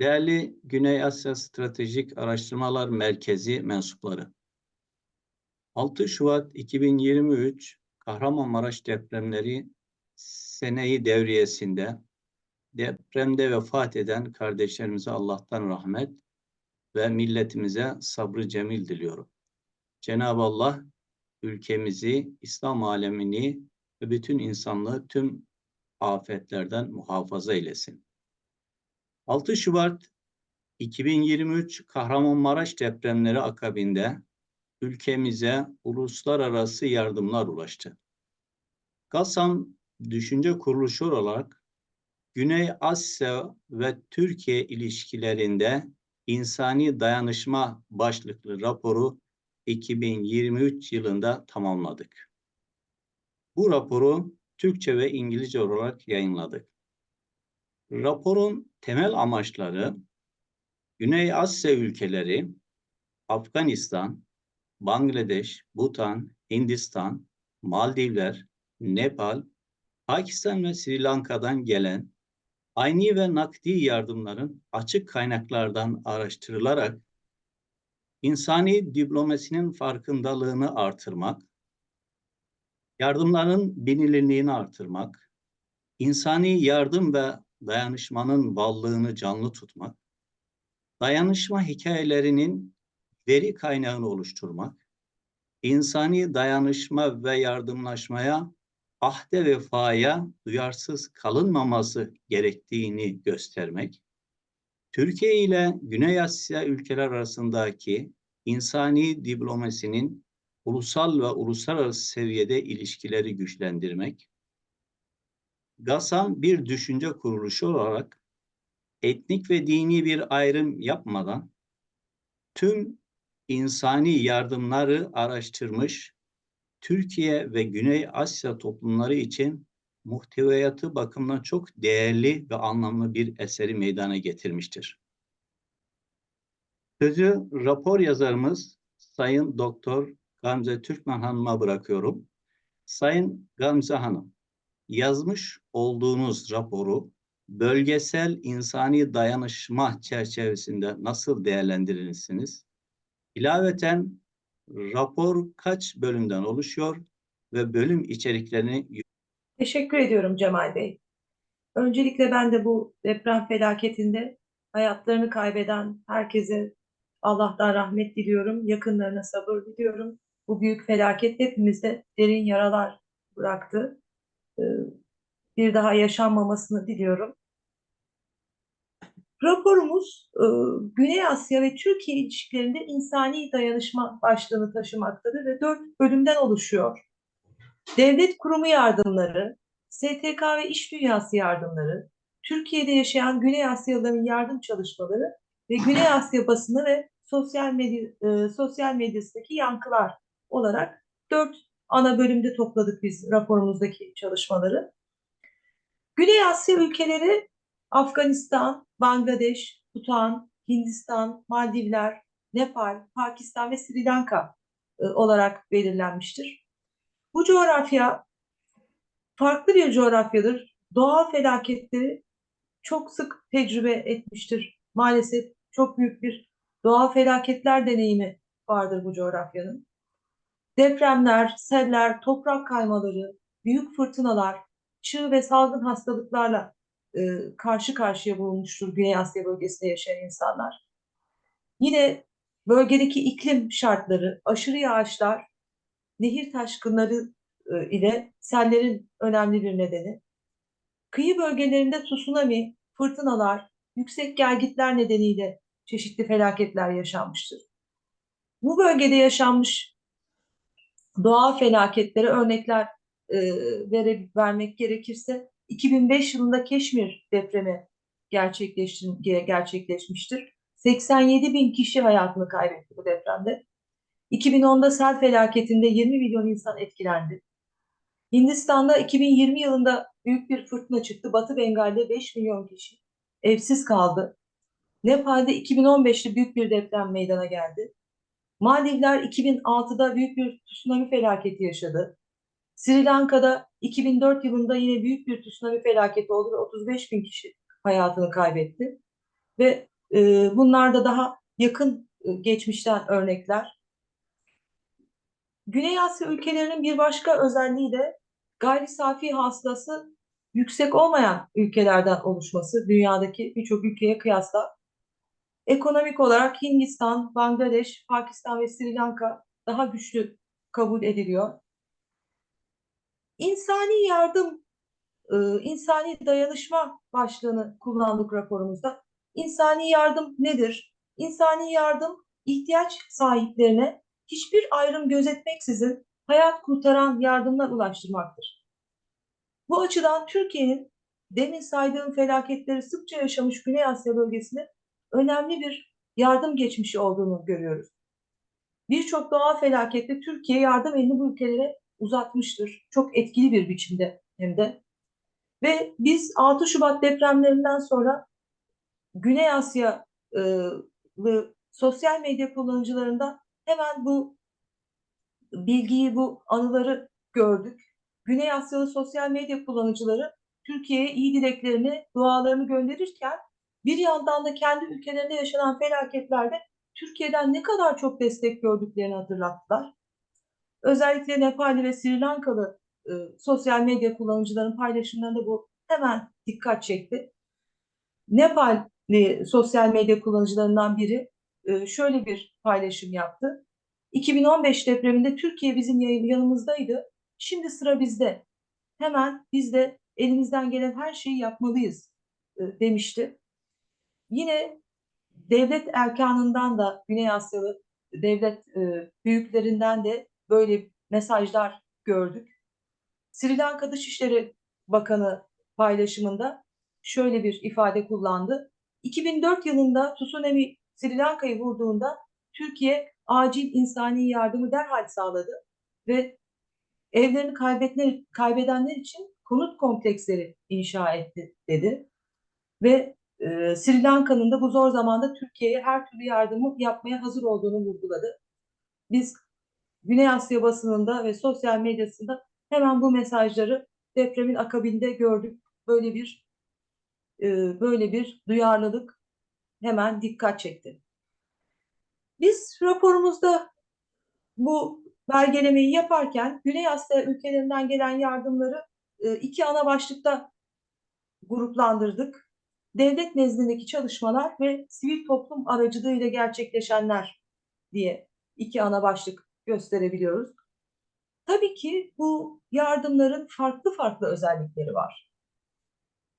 Değerli Güney Asya Stratejik Araştırmalar Merkezi mensupları. 6 Şubat 2023 Kahramanmaraş depremleri seneyi devriyesinde depremde vefat eden kardeşlerimize Allah'tan rahmet ve milletimize sabrı cemil diliyorum. Cenab-ı Allah ülkemizi, İslam alemini ve bütün insanlığı tüm afetlerden muhafaza eylesin. 6 Şubat 2023 Kahramanmaraş depremleri akabinde ülkemize uluslararası yardımlar ulaştı. GASAM Düşünce Kuruluşu olarak Güney Asya ve Türkiye ilişkilerinde insani dayanışma başlıklı raporu 2023 yılında tamamladık. Bu raporu Türkçe ve İngilizce olarak yayınladık. Raporun temel amaçları Güney Asya ülkeleri, Afganistan, Bangladeş, Bhutan, Hindistan, Maldivler, Nepal, Pakistan ve Sri Lanka'dan gelen ayni ve nakdi yardımların açık kaynaklardan araştırılarak insani diplomasinin farkındalığını artırmak, yardımların bilinirliğini artırmak, insani yardım ve dayanışmanın varlığını canlı tutmak, dayanışma hikayelerinin veri kaynağını oluşturmak, insani dayanışma ve yardımlaşmaya, ahde vefaya duyarsız kalınmaması gerektiğini göstermek, Türkiye ile Güney Asya ülkeler arasındaki insani diplomasinin ulusal ve uluslararası seviyede ilişkileri güçlendirmek, GASAM bir düşünce kuruluşu olarak etnik ve dini bir ayrım yapmadan tüm insani yardımları araştırmış, Türkiye ve Güney Asya toplumları için muhteviyatı bakımından çok değerli ve anlamlı bir eseri meydana getirmiştir. Sözü rapor yazarımız Sayın Doktor Gamze Türkmen Hanım'a bırakıyorum. Sayın Gamze Hanım, yazmış olduğunuz raporu bölgesel insani dayanışma çerçevesinde nasıl değerlendirirsiniz? İlaveten rapor kaç bölümden oluşuyor ve bölüm içeriklerini Teşekkür ediyorum Cemal Bey. Öncelikle ben de bu deprem felaketinde hayatlarını kaybeden herkese Allah'tan rahmet diliyorum. Yakınlarına sabır diliyorum. Bu büyük felaket hepimizde derin yaralar bıraktı. Bir daha yaşanmamasını diliyorum. Raporumuz e, Güney Asya ve Türkiye ilişkilerinde insani dayanışma başlığını taşımaktadır ve dört bölümden oluşuyor. Devlet kurumu yardımları, STK ve iş dünyası yardımları, Türkiye'de yaşayan Güney Asyalıların yardım çalışmaları ve Güney Asya basını ve sosyal medya e, sosyal medyasındaki yankılar olarak dört ana bölümde topladık biz raporumuzdaki çalışmaları. Güney Asya ülkeleri Afganistan, Bangladeş, Bhutan, Hindistan, Maldivler, Nepal, Pakistan ve Sri Lanka e, olarak belirlenmiştir. Bu coğrafya farklı bir coğrafyadır. Doğal felaketleri çok sık tecrübe etmiştir. Maalesef çok büyük bir doğal felaketler deneyimi vardır bu coğrafyanın. Depremler, seller, toprak kaymaları, büyük fırtınalar, çığ ve salgın hastalıklarla e, karşı karşıya bulunmuştur Güney Asya bölgesinde yaşayan insanlar. Yine bölgedeki iklim şartları, aşırı yağışlar, nehir taşkınları e, ile sellerin önemli bir nedeni. Kıyı bölgelerinde tsunami, fırtınalar, yüksek gelgitler nedeniyle çeşitli felaketler yaşanmıştır. Bu bölgede yaşanmış doğal felaketlere örnekler e, vere, vermek gerekirse 2005 yılında Keşmir depremi gerçekleşmiştir. 87 bin kişi hayatını kaybetti bu depremde. 2010'da sel felaketinde 20 milyon insan etkilendi. Hindistan'da 2020 yılında büyük bir fırtına çıktı. Batı Bengal'de 5 milyon kişi evsiz kaldı. Nepal'de 2015'te büyük bir deprem meydana geldi. Maldivler 2006'da büyük bir tsunami felaketi yaşadı. Sri Lanka'da 2004 yılında yine büyük bir tsunami felaketi oldu ve 35 bin kişi hayatını kaybetti. Ve E, bunlar da daha yakın e, geçmişten örnekler. Güney Asya ülkelerinin bir başka özelliği de gayri safi hasılası yüksek olmayan ülkelerden oluşması dünyadaki birçok ülkeye kıyasla. Ekonomik olarak Hindistan, Bangladeş, Pakistan ve Sri Lanka daha güçlü kabul ediliyor. İnsani yardım, e, insani dayanışma başlığını kullandık raporumuzda. İnsani yardım nedir? İnsani yardım ihtiyaç sahiplerine hiçbir ayrım gözetmeksizin hayat kurtaran yardımlar ulaştırmaktır. Bu açıdan Türkiye'nin demin saydığım felaketleri sıkça yaşamış Güney Asya bölgesinde önemli bir yardım geçmişi olduğunu görüyoruz. Birçok doğal felakette Türkiye yardım elini bu ülkelere uzatmıştır. Çok etkili bir biçimde hem de. Ve biz 6 Şubat depremlerinden sonra Güney Asyalı sosyal medya kullanıcılarında hemen bu bilgiyi, bu anıları gördük. Güney Asyalı sosyal medya kullanıcıları Türkiye'ye iyi dileklerini, dualarını gönderirken bir yandan da kendi ülkelerinde yaşanan felaketlerde Türkiye'den ne kadar çok destek gördüklerini hatırlattılar. Özellikle Nepalli ve Sri Lankalı e, sosyal medya kullanıcıların paylaşımlarında bu hemen dikkat çekti. Nepalli sosyal medya kullanıcılarından biri e, şöyle bir paylaşım yaptı. 2015 depreminde Türkiye bizim yanımızdaydı. Şimdi sıra bizde. Hemen biz de elimizden gelen her şeyi yapmalıyız e, demişti. Yine devlet erkanından da Güney Asyalı devlet e, büyüklerinden de böyle mesajlar gördük. Sri Lanka Dışişleri Bakanı paylaşımında şöyle bir ifade kullandı. 2004 yılında tsunami Sri Lanka'yı vurduğunda Türkiye acil insani yardımı derhal sağladı ve evlerini kaybetler, kaybedenler için konut kompleksleri inşa etti dedi. Ve e, Sri Lanka'nın da bu zor zamanda Türkiye'ye her türlü yardımı yapmaya hazır olduğunu vurguladı. Biz Güney Asya basınında ve sosyal medyasında hemen bu mesajları depremin akabinde gördük. Böyle bir e, böyle bir duyarlılık hemen dikkat çekti. Biz raporumuzda bu belgelemeyi yaparken Güney Asya ülkelerinden gelen yardımları e, iki ana başlıkta gruplandırdık. Devlet nezdindeki çalışmalar ve sivil toplum aracılığıyla gerçekleşenler diye iki ana başlık gösterebiliyoruz. Tabii ki bu yardımların farklı farklı özellikleri var.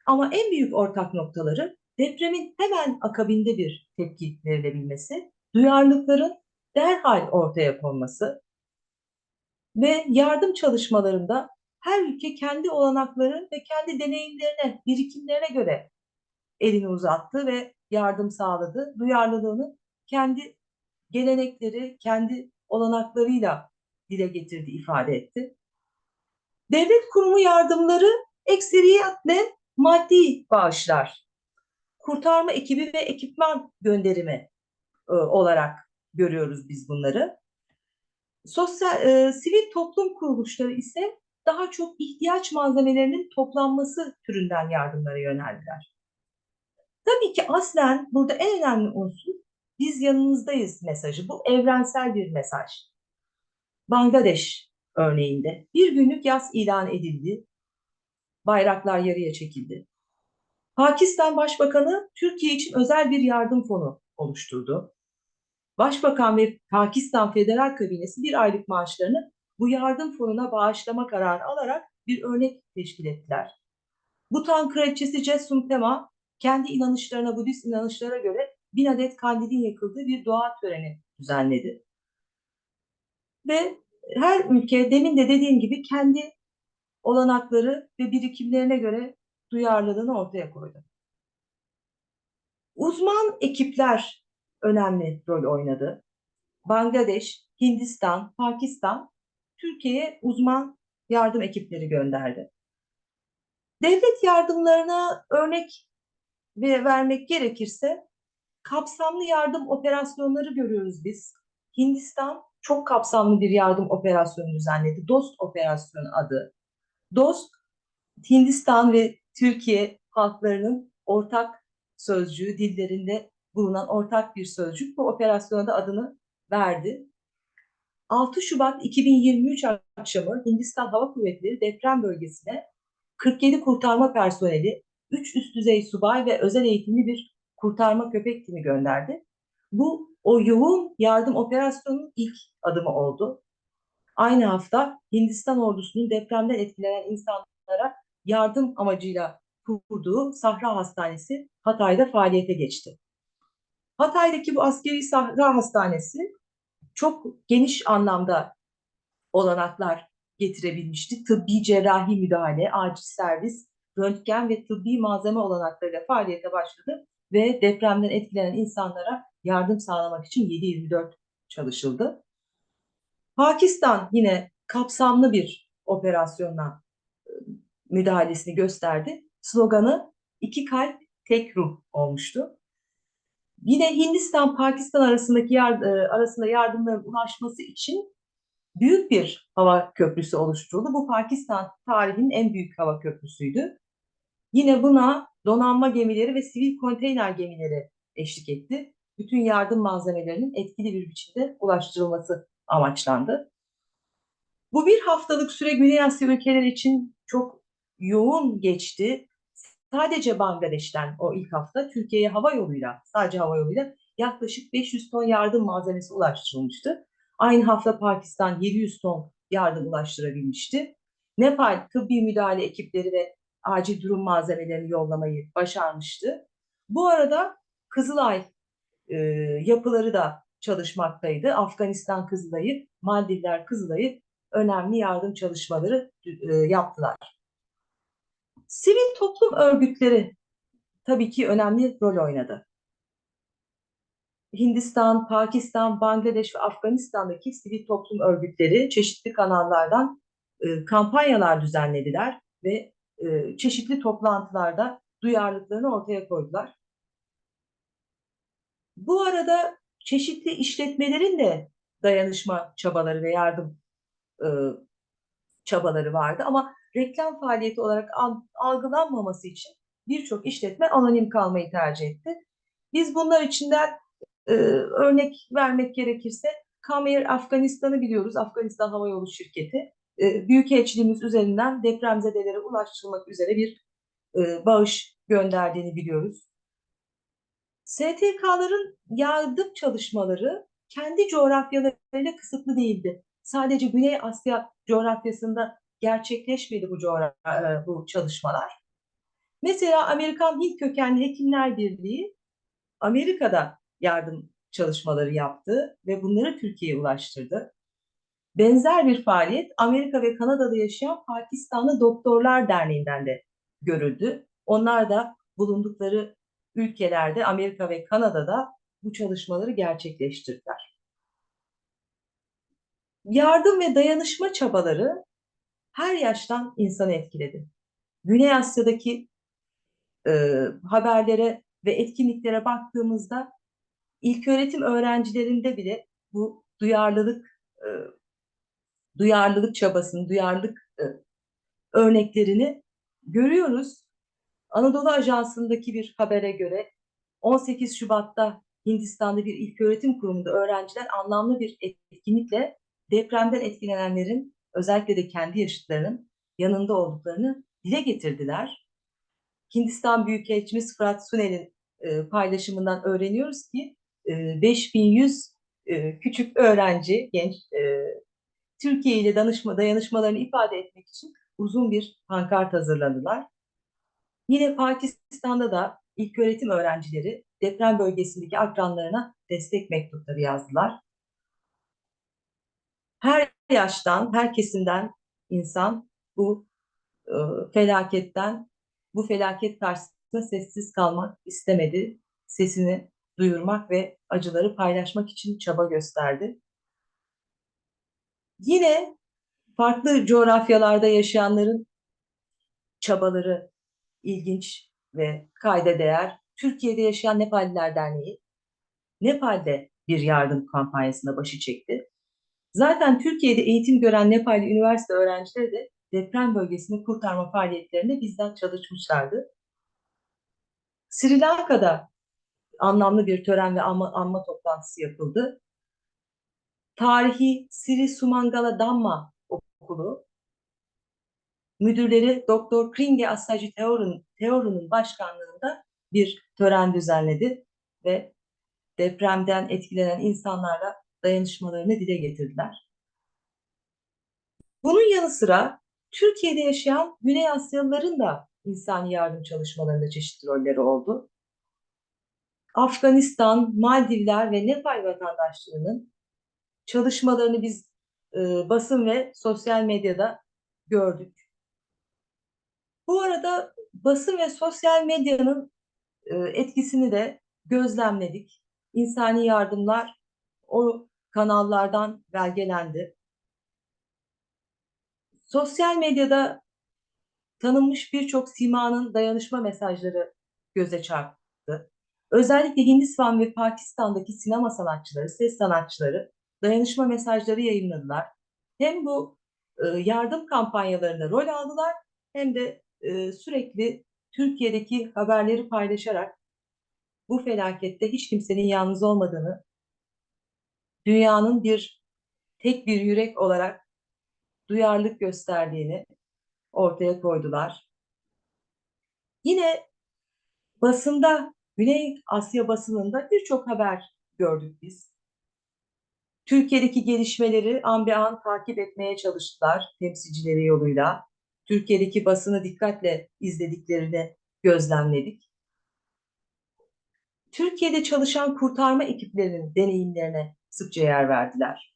Ama en büyük ortak noktaları depremin hemen akabinde bir tepki verilebilmesi, duyarlılıkların derhal ortaya konması ve yardım çalışmalarında her ülke kendi olanakları ve kendi deneyimlerine, birikimlerine göre elini uzattı ve yardım sağladı. Duyarlılığını kendi gelenekleri, kendi olanaklarıyla dile getirdi, ifade etti. Devlet kurumu yardımları ekseriyetle maddi bağışlar, kurtarma ekibi ve ekipman gönderimi e, olarak görüyoruz biz bunları. Sosyal, e, sivil toplum kuruluşları ise daha çok ihtiyaç malzemelerinin toplanması türünden yardımlara yöneldiler. Tabii ki aslen burada en önemli unsur biz yanınızdayız mesajı. Bu evrensel bir mesaj. Bangladeş örneğinde bir günlük yaz ilan edildi. Bayraklar yarıya çekildi. Pakistan Başbakanı Türkiye için özel bir yardım fonu oluşturdu. Başbakan ve Pakistan Federal Kabinesi bir aylık maaşlarını bu yardım fonuna bağışlama kararı alarak bir örnek teşkil ettiler. Butan kraliçesi Cesum Tema kendi inanışlarına, Budist inanışlara göre bin adet kandilin yakıldığı bir dua töreni düzenledi. Ve her ülke demin de dediğim gibi kendi olanakları ve birikimlerine göre duyarlılığını ortaya koydu. Uzman ekipler önemli rol oynadı. Bangladeş, Hindistan, Pakistan Türkiye'ye uzman yardım ekipleri gönderdi. Devlet yardımlarına örnek vermek gerekirse kapsamlı yardım operasyonları görüyoruz biz. Hindistan çok kapsamlı bir yardım operasyonu düzenledi. DOST operasyonu adı. DOST, Hindistan ve Türkiye halklarının ortak sözcüğü dillerinde bulunan ortak bir sözcük bu operasyona da adını verdi. 6 Şubat 2023 akşamı Hindistan Hava Kuvvetleri deprem bölgesine 47 kurtarma personeli, 3 üst düzey subay ve özel eğitimli bir kurtarma köpek timi gönderdi. Bu o yoğun yardım operasyonunun ilk adımı oldu. Aynı hafta Hindistan ordusunun depremden etkilenen insanlara yardım amacıyla kurduğu Sahra Hastanesi Hatay'da faaliyete geçti. Hatay'daki bu askeri Sahra Hastanesi çok geniş anlamda olanaklar getirebilmişti. Tıbbi cerrahi müdahale, acil servis, röntgen ve tıbbi malzeme olanaklarıyla faaliyete başladı ve depremden etkilenen insanlara yardım sağlamak için 7-24 çalışıldı. Pakistan yine kapsamlı bir operasyonla e, müdahalesini gösterdi. Sloganı iki kalp tek ruh olmuştu. Yine Hindistan Pakistan arasındaki yard e, arasında yardımların ulaşması için büyük bir hava köprüsü oluşturuldu. Bu Pakistan tarihinin en büyük hava köprüsüydü. Yine buna donanma gemileri ve sivil konteyner gemileri eşlik etti. Bütün yardım malzemelerinin etkili bir biçimde ulaştırılması amaçlandı. Bu bir haftalık süre Güney Asya ülkeleri için çok yoğun geçti. Sadece Bangladeş'ten o ilk hafta Türkiye'ye hava yoluyla, sadece hava yoluyla yaklaşık 500 ton yardım malzemesi ulaştırılmıştı. Aynı hafta Pakistan 700 ton yardım ulaştırabilmişti. Nepal tıbbi müdahale ekipleri ve acil durum malzemelerini yollamayı başarmıştı. Bu arada Kızılay e, yapıları da çalışmaktaydı. Afganistan Kızılay'ı, Maldivler Kızılay'ı önemli yardım çalışmaları e, yaptılar. Sivil toplum örgütleri tabii ki önemli rol oynadı. Hindistan, Pakistan, Bangladeş ve Afganistan'daki sivil toplum örgütleri çeşitli kanallardan e, kampanyalar düzenlediler ve e, çeşitli toplantılarda duyarlılıklarını ortaya koydular. Bu arada çeşitli işletmelerin de dayanışma çabaları ve yardım e, çabaları vardı ama reklam faaliyeti olarak algılanmaması için birçok işletme anonim kalmayı tercih etti. Biz bunlar içinden e, örnek vermek gerekirse Kamer Afganistan'ı biliyoruz. Afganistan Hava Yolu Şirketi. E, Büyükelçiliğimiz üzerinden depremzedelere ulaştırılmak üzere bir e, bağış gönderdiğini biliyoruz. STK'ların yardım çalışmaları kendi coğrafyalarıyla kısıtlı değildi. Sadece Güney Asya coğrafyasında gerçekleşmedi bu, coğrafya, bu çalışmalar. Mesela Amerikan Hint kökenli Hekimler Birliği Amerika'da yardım çalışmaları yaptı ve bunları Türkiye'ye ulaştırdı. Benzer bir faaliyet Amerika ve Kanada'da yaşayan Pakistanlı Doktorlar Derneği'nden de görüldü. Onlar da bulundukları ülkelerde Amerika ve Kanada'da bu çalışmaları gerçekleştirdiler. Yardım ve dayanışma çabaları her yaştan insanı etkiledi. Güney Asya'daki e, haberlere ve etkinliklere baktığımızda ilk öğretim öğrencilerinde bile bu duyarlılık e, duyarlılık çabasını, duyarlılık e, örneklerini görüyoruz. Anadolu Ajansı'ndaki bir habere göre 18 Şubat'ta Hindistan'da bir ilköğretim kurumunda öğrenciler anlamlı bir etkinlikle depremden etkilenenlerin özellikle de kendi yaşıtlarının yanında olduklarını dile getirdiler. Hindistan Büyükelçimiz Fırat Sunel'in e, paylaşımından öğreniyoruz ki e, 5100 e, küçük öğrenci, genç e, Türkiye ile danışma, dayanışmalarını ifade etmek için uzun bir pankart hazırladılar. Yine Pakistan'da da ilk öğretim öğrencileri deprem bölgesindeki akranlarına destek mektupları yazdılar. Her yaştan, her kesimden insan bu e, felaketten, bu felaket karşısında sessiz kalmak istemedi. Sesini duyurmak ve acıları paylaşmak için çaba gösterdi. Yine farklı coğrafyalarda yaşayanların çabaları ilginç ve kayda değer. Türkiye'de yaşayan Nepalliler Derneği Nepal'de bir yardım kampanyasına başı çekti. Zaten Türkiye'de eğitim gören Nepalli üniversite öğrencileri de deprem bölgesini kurtarma faaliyetlerinde bizden çalışmışlardı. Sri Lanka'da anlamlı bir tören ve anma, anma toplantısı yapıldı. Tarihi Sri Sumangala Dhamma Okulu müdürleri Doktor Kringe Asaji Teoru'nun Teoru'nun başkanlığında bir tören düzenledi ve depremden etkilenen insanlarla dayanışmalarını dile getirdiler. Bunun yanı sıra Türkiye'de yaşayan Güney Asyalıların da insani yardım çalışmalarında çeşitli rolleri oldu. Afganistan, Maldivler ve Nepal vatandaşlarının çalışmalarını biz e, basın ve sosyal medyada gördük. Bu arada basın ve sosyal medyanın e, etkisini de gözlemledik. İnsani yardımlar o kanallardan belgelendi. Sosyal medyada tanınmış birçok simanın dayanışma mesajları göze çarptı. Özellikle Hindistan ve Pakistan'daki sinema sanatçıları, ses sanatçıları dayanışma mesajları yayınladılar. Hem bu e, yardım kampanyalarında rol aldılar hem de e, sürekli Türkiye'deki haberleri paylaşarak bu felakette hiç kimsenin yalnız olmadığını, dünyanın bir tek bir yürek olarak duyarlılık gösterdiğini ortaya koydular. Yine basında, Güney Asya basınında birçok haber gördük biz. Türkiye'deki gelişmeleri an be an takip etmeye çalıştılar temsilcileri yoluyla. Türkiye'deki basını dikkatle izlediklerini gözlemledik. Türkiye'de çalışan kurtarma ekiplerinin deneyimlerine sıkça yer verdiler.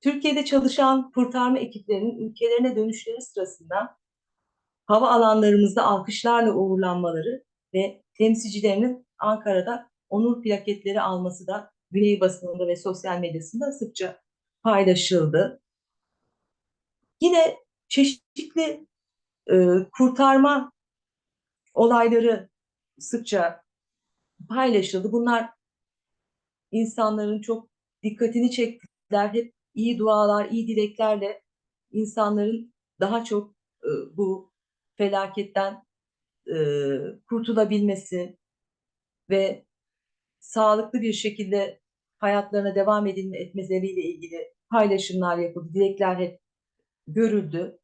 Türkiye'de çalışan kurtarma ekiplerinin ülkelerine dönüşleri sırasında hava alanlarımızda alkışlarla uğurlanmaları ve temsilcilerinin Ankara'da onur plaketleri alması da Güney basınında ve sosyal medyasında sıkça paylaşıldı. Yine çeşitli e, kurtarma olayları sıkça paylaşıldı. Bunlar insanların çok dikkatini çektiler. Hep iyi dualar, iyi dileklerle insanların daha çok e, bu felaketten e, kurtulabilmesi ve sağlıklı bir şekilde hayatlarına devam edilme etmeleriyle ilgili paylaşımlar yapıldı, dilekler hep görüldü.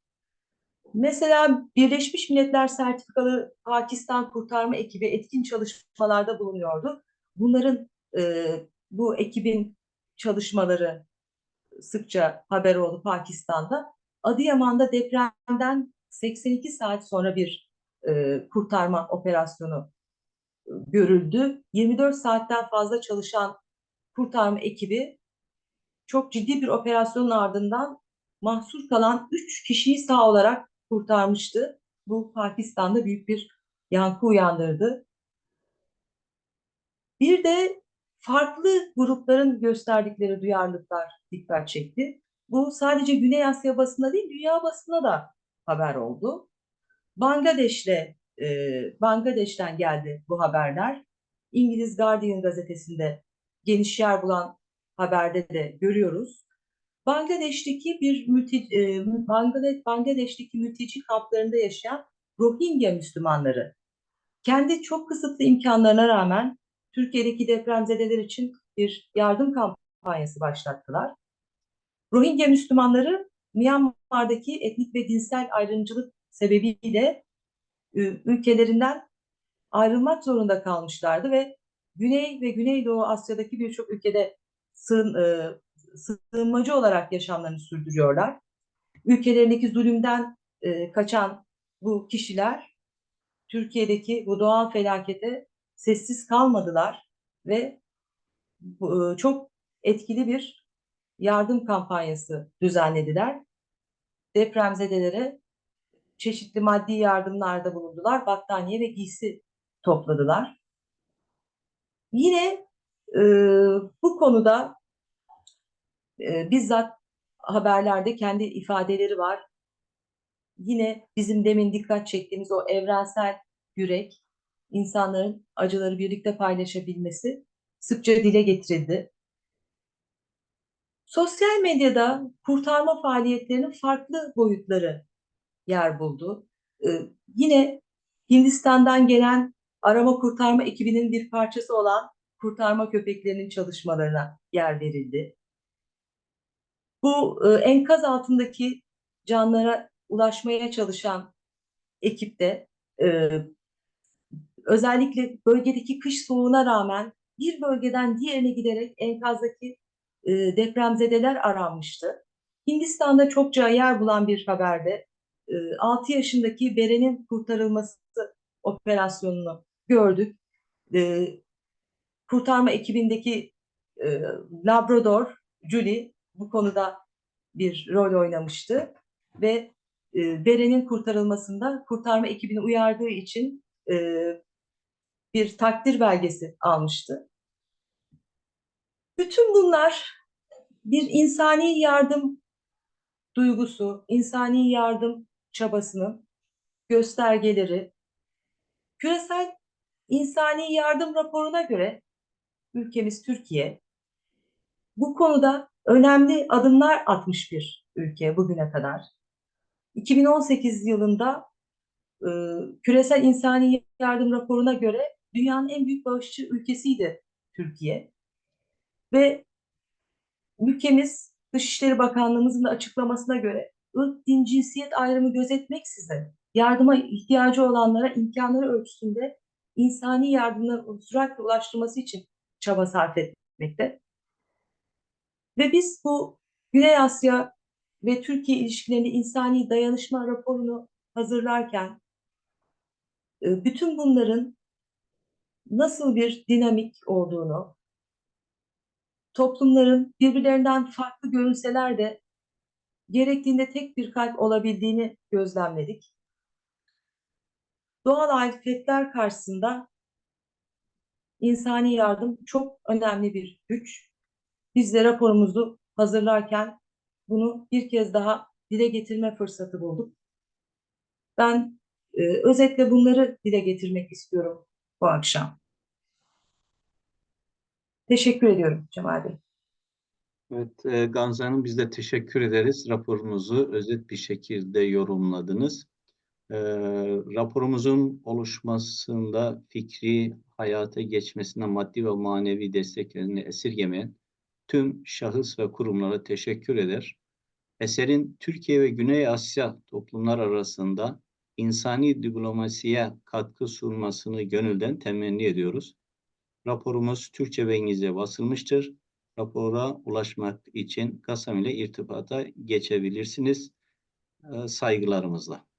Mesela Birleşmiş Milletler sertifikalı Pakistan kurtarma ekibi etkin çalışmalarda bulunuyordu. Bunların e, bu ekibin çalışmaları sıkça haber oldu Pakistan'da. Adıyaman'da depremden 82 saat sonra bir e, kurtarma operasyonu görüldü. 24 saatten fazla çalışan kurtarma ekibi çok ciddi bir operasyonun ardından mahsur kalan 3 kişiyi sağ olarak kurtarmıştı. Bu Pakistan'da büyük bir yankı uyandırdı. Bir de farklı grupların gösterdikleri duyarlılıklar dikkat çekti. Bu sadece Güney Asya basında değil, dünya basına da haber oldu. Bangladeş'te, e, Bangladeş'ten geldi bu haberler. İngiliz Guardian gazetesinde geniş yer bulan haberde de görüyoruz. Bangladeş'teki bir mülti, e, Bangladeş, Bangladeş'teki mülteci kamplarında yaşayan Rohingya Müslümanları kendi çok kısıtlı imkanlarına rağmen Türkiye'deki depremzedeler için bir yardım kampanyası başlattılar. Rohingya Müslümanları Myanmar'daki etnik ve dinsel ayrımcılık sebebiyle ülkelerinden ayrılmak zorunda kalmışlardı ve Güney ve Güneydoğu Asya'daki birçok ülkede sığın, e, sığınmacı olarak yaşamlarını sürdürüyorlar. Ülkelerindeki zulümden e, kaçan bu kişiler Türkiye'deki bu doğal felakete sessiz kalmadılar ve e, çok etkili bir yardım kampanyası düzenlediler. Depremzedelere çeşitli maddi yardımlarda bulundular, battaniye ve giysi topladılar. Yine e, bu konuda e, bizzat haberlerde kendi ifadeleri var. Yine bizim demin dikkat çektiğimiz o evrensel yürek, insanların acıları birlikte paylaşabilmesi sıkça dile getirildi. Sosyal medyada kurtarma faaliyetlerinin farklı boyutları yer buldu. Ee, yine Hindistan'dan gelen arama kurtarma ekibinin bir parçası olan kurtarma köpeklerinin çalışmalarına yer verildi. Bu e, enkaz altındaki canlara ulaşmaya çalışan ekipte e, özellikle bölgedeki kış soğuğuna rağmen bir bölgeden diğerine giderek enkazdaki e, depremzedeler aranmıştı. Hindistan'da çokça yer bulan bir haberde e, 6 yaşındaki Beren'in kurtarılması operasyonunu gördük. E, kurtarma ekibindeki e, Labrador Julie bu konuda bir rol oynamıştı ve e, Beren'in kurtarılmasında kurtarma ekibini uyardığı için e, bir takdir belgesi almıştı. Bütün bunlar bir insani yardım duygusu, insani yardım çabasının göstergeleri. Küresel insani yardım raporuna göre ülkemiz Türkiye bu konuda önemli adımlar atmış bir ülke bugüne kadar. 2018 yılında e, küresel insani yardım raporuna göre dünyanın en büyük bağışçı ülkesiydi Türkiye. Ve ülkemiz Dışişleri Bakanlığımızın açıklamasına göre ırk, din, cinsiyet ayrımı gözetmeksizin yardıma ihtiyacı olanlara imkanları ölçüsünde insani yardımların sürekli ulaştırması için çaba sarf etmekte. Ve biz bu Güney Asya ve Türkiye ilişkilerinde insani dayanışma raporunu hazırlarken e, bütün bunların nasıl bir dinamik olduğunu, toplumların birbirlerinden farklı görünseler de gerektiğinde tek bir kalp olabildiğini gözlemledik. Doğal afetler karşısında insani yardım çok önemli bir güç. Biz de raporumuzu hazırlarken bunu bir kez daha dile getirme fırsatı bulduk. Ben e, özetle bunları dile getirmek istiyorum bu akşam. Teşekkür ediyorum Cemal Bey. Evet, e, Gamze Hanım biz de teşekkür ederiz. Raporumuzu özet bir şekilde yorumladınız. E, raporumuzun oluşmasında fikri hayata geçmesine maddi ve manevi desteklerini esirgemeyen tüm şahıs ve kurumlara teşekkür eder. Eserin Türkiye ve Güney Asya toplumlar arasında insani diplomasiye katkı sunmasını gönülden temenni ediyoruz. Raporumuz Türkçe ve İngilizce basılmıştır. Rapora ulaşmak için Kasam ile irtibata geçebilirsiniz. Ee, Saygılarımızla.